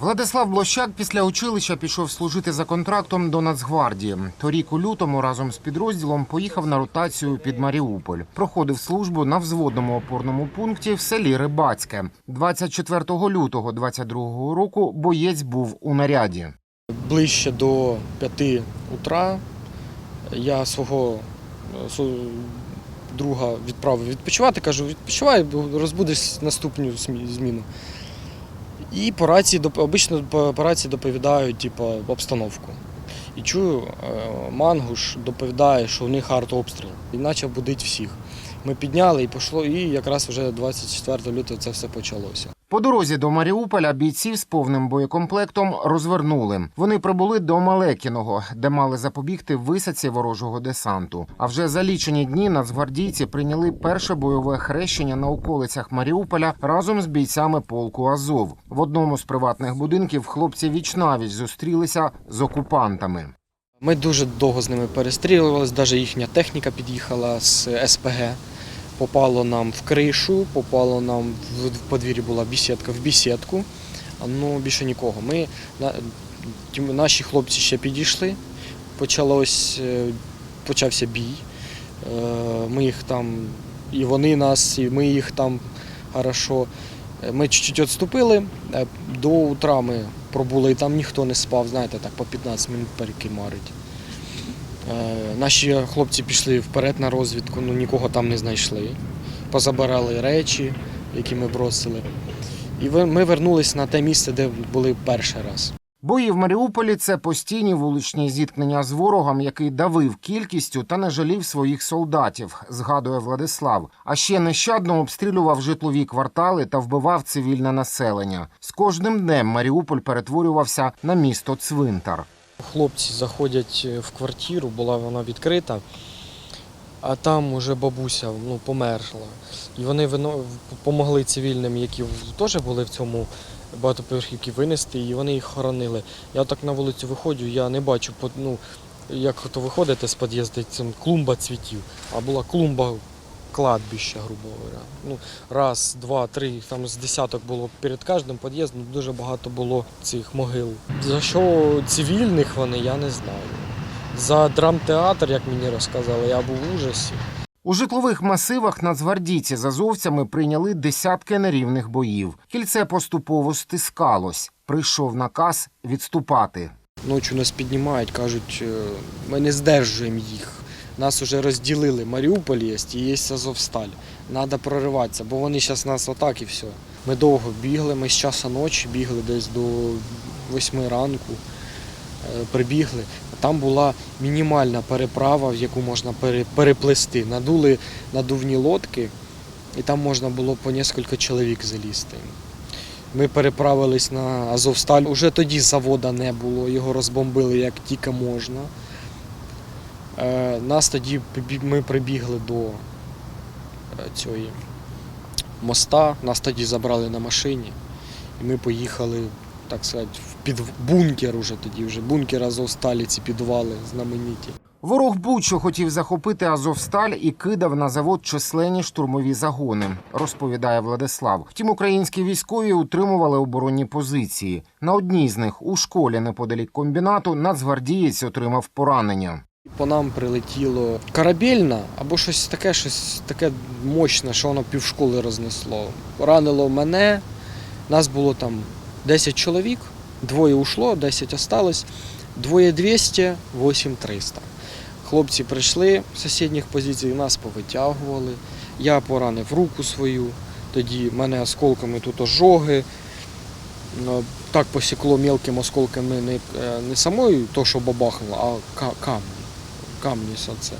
Владислав Блощак після училища пішов служити за контрактом до Нацгвардії. Торік у лютому разом з підрозділом поїхав на ротацію під Маріуполь. Проходив службу на взводному опорному пункті в селі Рибацьке. 24 лютого 22 року боєць був у наряді. Ближче до 5 утра я свого е, друга відправив відпочивати. Кажу, відпочивай, розбудеш наступну зміну. І по рації, обично по, рації доповідають типу, обстановку. І чую, е, Мангуш доповідає, що у них артобстріл. І почав будити всіх. Ми підняли і пішло, і якраз вже 24 лютого це все почалося. По дорозі до Маріуполя бійців з повним боєкомплектом розвернули. Вони прибули до Малекіного, де мали запобігти висадці ворожого десанту. А вже за лічені дні нацгвардійці прийняли перше бойове хрещення на околицях Маріуполя разом з бійцями полку Азов. В одному з приватних будинків хлопці вічнавіч зустрілися з окупантами. Ми дуже довго з ними перестрілювалися, навіть їхня техніка під'їхала з СПГ. Попало нам в кришу, попало нам в подвір'ї була бісідка в бісідку. Ну більше нікого. Ми наші хлопці ще підійшли. Почалось, е, почався бій. Е, Ми їх там, і вони нас, і ми їх там хорошо. Е, Ми чуть-чуть відступили. До утра ми пробули, і там ніхто не спав, знаєте, так по 15 минут перекимарить. Е, Наші хлопці пішли вперед на розвідку, ну нікого там не знайшли. Позабирали речі, які ми бросили. І ми вернулись на те місце, де були перший раз. Бої в Маріуполі це постійні вуличні зіткнення з ворогом, який давив кількістю та не жалів своїх солдатів, згадує Владислав. А ще нещадно обстрілював житлові квартали та вбивав цивільне населення. З кожним днем Маріуполь перетворювався на місто цвинтар. Хлопці заходять е, в квартиру, була вона відкрита, а там уже бабуся ну, померла. І вони допомогли цивільним, які теж були в цьому багатоповерхівці, винести, і вони їх хоронили. Я так на вулицю виходжу, я не бачу, ну, як то виходите з під'їзду, клумба цвітів, а була клумба кладбища, грубо говоря. Ну, раз, два, три, там з десяток було перед кожним під'їздом, дуже багато було цих могил. За що цивільних вони, я не знаю. За драмтеатр, як мені розказали, я був в ужасі. У житлових масивах нацгвардійці з азовцями прийняли десятки нерівних боїв. Кільце поступово стискалось. Прийшов наказ відступати. Ночі нас піднімають, кажуть, е, ми не здержуємо їх. Нас вже розділили. Маріуполь є і є Азовсталь. Треба прориватися, бо вони зараз нас отак і все. Ми довго бігли, ми з часу ночі бігли десь до 8 ранку. Е, Прибігли. Там була мінімальна переправа, в яку можна пере- переплисти. Надули надувні лодки, і там можна було по кілька чоловік залізти. Ми переправились на Азовсталь. Уже тоді завода не було, його розбомбили як тільки можна. Е, Нас тоді ми прибігли до е, цієї моста, нас тоді забрали на машині, і ми поїхали, так сказати, в під бункер уже тоді, вже бункер Азовсталі, ці підвали знамениті. Ворог будь-що хотів захопити Азовсталь і кидав на завод численні штурмові загони, розповідає Владислав. Втім, українські військові утримували оборонні позиції. На одній з них у школі неподалік комбінату нацгвардієць отримав поранення. По нам прилетіло корабельна або щось таке, щось таке мощне, що воно півшколи рознесло. Ранило мене, нас було там 10 чоловік, двоє ушло, 10 осталось, двоє 200, 8 300. Хлопці прийшли з сусідніх позицій, нас повитягували. Я поранив руку свою, тоді мене осколками тут ожоги. Ну, Так посікло мілкими осколками не, е, не самою, то, що бабахнуло, а ка- камні це.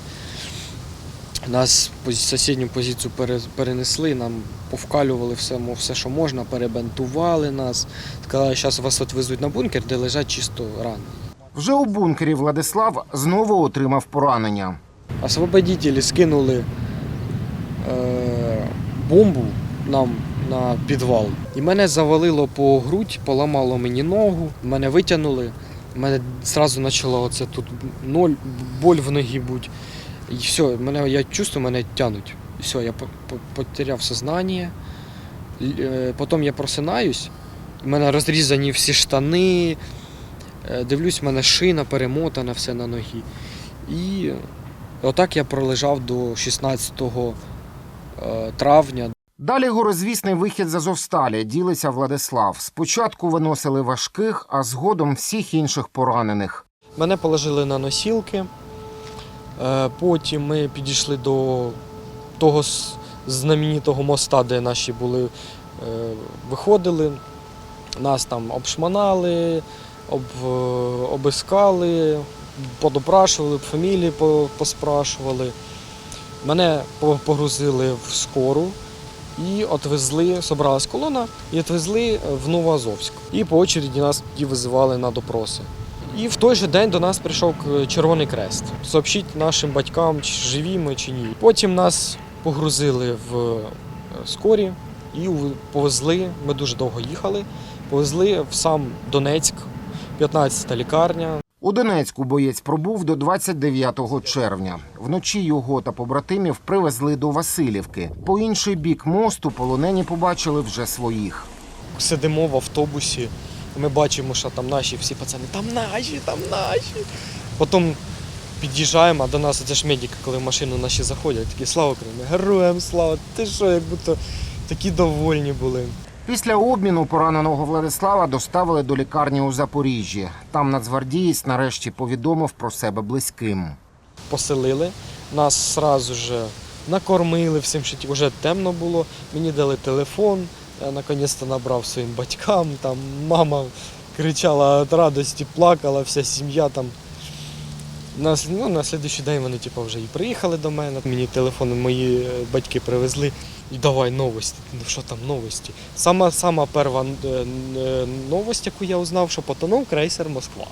Нас сусідню позицію перенесли, нам повкалювали все, все, що можна, перебентували нас. Сказали, що зараз вас відвезуть на бункер, де лежать чисто рани. Вже у бункері Владислав знову отримав поранення. Освободителі скинули е, бомбу нам на підвал. І мене завалило по грудь, поламало мені ногу, мене витягнули. Мене одразу почало оце тут ноль, боль в ногі будь. І все, мене, я чувствую, мене тянуть. Все, я по- по- потеряв сознання. Е, Потім я просинаюсь, У мене розрізані всі штани. Е, Дивлюсь, в мене шина перемотана все на ногі. І отак я пролежав до 16 е, травня. Далі горозвісний вихід з Азовсталі ділиться Владислав. Спочатку виносили важких, а згодом всіх інших поранених. Мене положили на носілки. Е, Потім ми підійшли до того знаменитого моста, де наші були, е, виходили. Нас там обшманали, об, е, обискали, подопрашували, фамілії поспрашували. Мене погрузили в скору і отвезли, собралась колона, і відвезли в Новоазовськ. І по очереді нас тоді визивали на допроси. І в той же день до нас прийшов Червоний Крест. Сообщіть нашим батькам, чи живі ми чи ні. Потім нас погрузили в е, скорі і повезли. Ми дуже довго їхали. Повезли в сам Донецьк, 15-та лікарня. У Донецьку боєць пробув до 29 червня. Вночі його та побратимів привезли до Васильівки. По інший бік мосту полонені побачили вже своїх. Сидимо в автобусі. Ми бачимо, що там наші всі пацани, там наші, там наші. Потім під'їжджаємо, а до нас це ж медики, коли в машину наші заходять, такі слава Україні, героям слава! Ти що, як будто такі довольні були. Після обміну пораненого Владислава доставили до лікарні у Запоріжжі. Там нацгвардієць нарешті повідомив про себе близьким. Поселили, нас сразу же накормили всім, що вже темно було. Мені дали телефон, я наконець-то набрав своїм батькам. Там мама кричала від радості, плакала, вся сім'я там. На, ну, на слідуючий день вони типу, вже і приїхали до мене. Мені телефон мої е, батьки привезли. І давай новості. Ну що там новості? Сама сама перша е, е, новость, яку я узнав, що потонув крейсер Москва.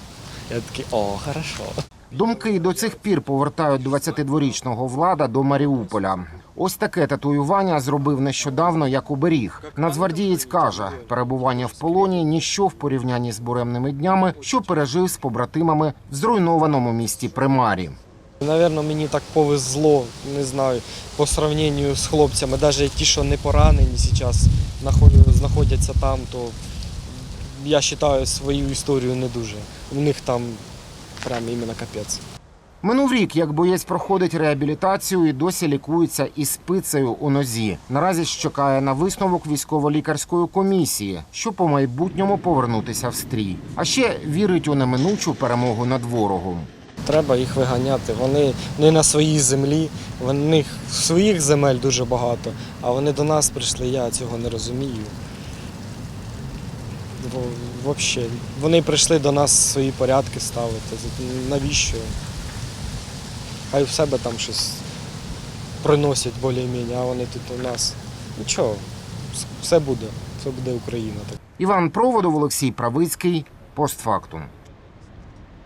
Я такий, о, хорошо. Думки до цих пір повертають 22-річного влада до Маріуполя. Ось таке татуювання зробив нещодавно як оберіг. Нацгвардієць каже, перебування в полоні ніщо в порівнянні з буремними днями, що пережив з побратимами в зруйнованому місті Примарі. Наверно, мені так повезло, не знаю, по сравненню з хлопцями, навіть ті, що не поранені зараз знаходяться там, то я вважаю свою історію не дуже. У них там прям іменно капець. Минув рік, як боєць проходить реабілітацію і досі лікується із спицею у нозі. Наразі чекає на висновок військово-лікарської комісії, щоб по майбутньому повернутися в стрій. А ще вірить у неминучу перемогу над ворогом. Треба їх виганяти. Вони не на своїй землі, в них своїх земель дуже багато, а вони до нас прийшли, я цього не розумію. Взагалі, вони прийшли до нас свої порядки ставити. Навіщо? Хай в себе там щось приносять більш-менш, а вони тут у нас. Нічого, все буде, все буде Україна. Іван Проводов, Олексій Правицький, постфактум.